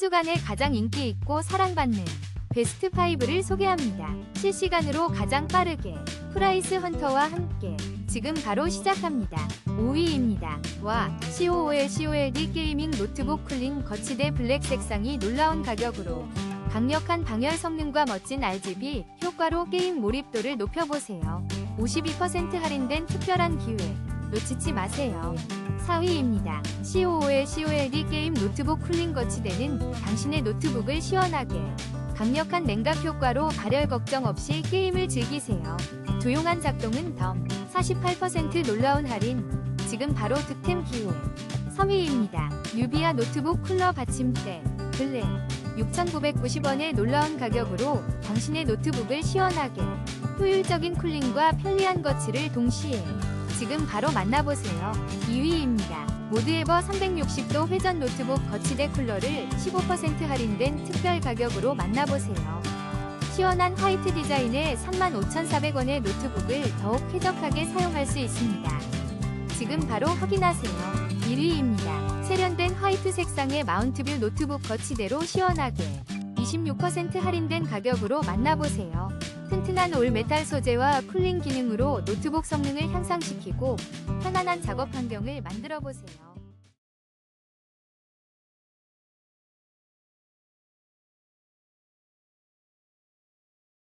주간에 가장 인기 있고 사랑받는 베스트 5를 소개합니다. 실시간으로 가장 빠르게 프라이스 헌터와 함께 지금 바로 시작합니다. 5위입니다. 와 COOL COLD 게이밍 노트북 쿨링 거치대 블랙 색상이 놀라운 가격으로 강력한 방열 성능과 멋진 RGB 효과로 게임 몰입도를 높여보세요. 52% 할인된 특별한 기회 놓치지 마세요. 4위입니다. COOL COLD 게임 노트북 쿨링 거치대는 당신의 노트북을 시원하게 강력한 냉각 효과로 발열 걱정 없이 게임을 즐기세요. 조용한 작동은 덤 48% 놀라운 할인 지금 바로 득템 기회 3위입니다. 뉴비아 노트북 쿨러 받침대 블랙 6,990원의 놀라운 가격으로 당신의 노트북을 시원하게 효율적인 쿨링과 편리한 거치를 동시에 지금 바로 만나보세요. 2위입니다. 모드에버 360도 회전 노트북 거치대 쿨러를 15% 할인된 특별 가격으로 만나보세요. 시원한 화이트 디자인의 35,400원의 노트북을 더욱 쾌적하게 사용할 수 있습니다. 지금 바로 확인하세요. 1위입니다. 세련된 화이트 색상의 마운트뷰 노트북 거치대로 시원하게 26% 할인된 가격으로 만나보세요. 튼튼한 올 메탈 소재와 쿨링 기능으로 노트북 성능을 향상시키고 편안한 작업 환경을 만들어 보세요.